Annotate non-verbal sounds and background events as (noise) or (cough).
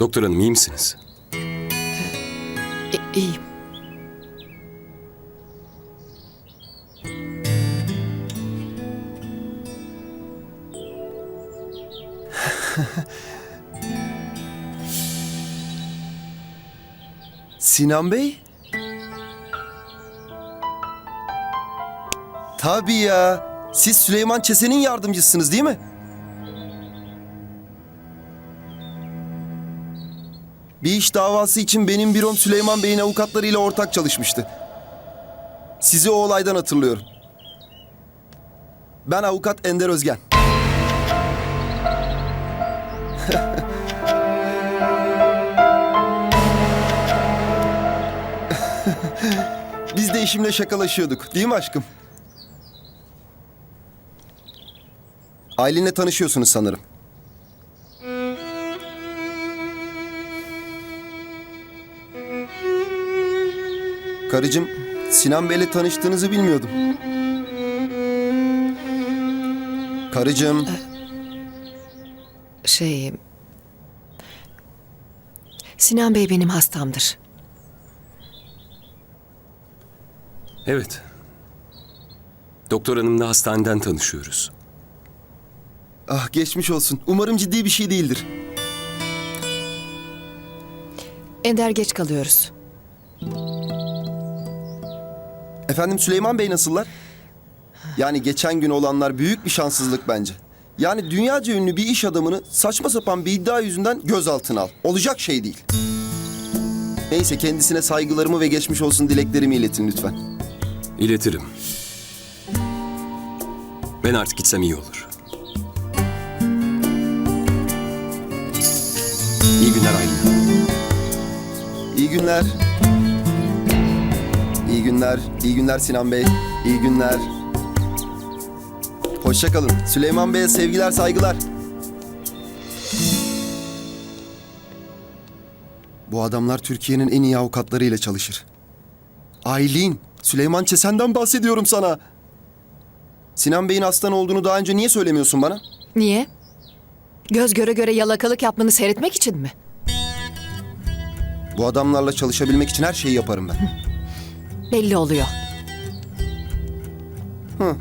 Doktor hanım iyi misiniz? İ- iyiyim. (laughs) Sinan Bey? Tabii ya. Siz Süleyman Çesen'in yardımcısınız değil mi? Bir iş davası için benim bürom Süleyman Bey'in avukatlarıyla ortak çalışmıştı. Sizi o olaydan hatırlıyorum. Ben avukat Ender Özgen. (laughs) Biz de eşimle şakalaşıyorduk. Değil mi aşkım? Aylin'le tanışıyorsunuz sanırım. Karıcığım, Sinan Bey'le tanıştığınızı bilmiyordum. Karıcığım, Şey... Sinan Bey benim hastamdır. Evet. Doktor hanımla hastaneden tanışıyoruz. ah geçmiş olsun. Umarım ciddi bir şey değildir. Ender geç kalıyoruz. Efendim Süleyman Bey nasıllar? Yani geçen gün olanlar büyük bir şanssızlık bence. Yani dünyaca ünlü bir iş adamını saçma sapan bir iddia yüzünden gözaltına al. Olacak şey değil. Neyse kendisine saygılarımı ve geçmiş olsun dileklerimi iletin lütfen. İletirim. Ben artık gitsem iyi olur. İyi günler Aylin. İyi günler. İyi günler. İyi günler Sinan Bey. İyi günler. Hoşça kalın. Süleyman Bey'e sevgiler, saygılar. Bu adamlar Türkiye'nin en iyi avukatlarıyla çalışır. Aylin, Süleyman Çesen'den bahsediyorum sana. Sinan Bey'in aslan olduğunu daha önce niye söylemiyorsun bana? Niye? Göz göre göre yalakalık yapmanı seyretmek için mi? Bu adamlarla çalışabilmek için her şeyi yaparım ben. (laughs) Belli oluyor. Hı.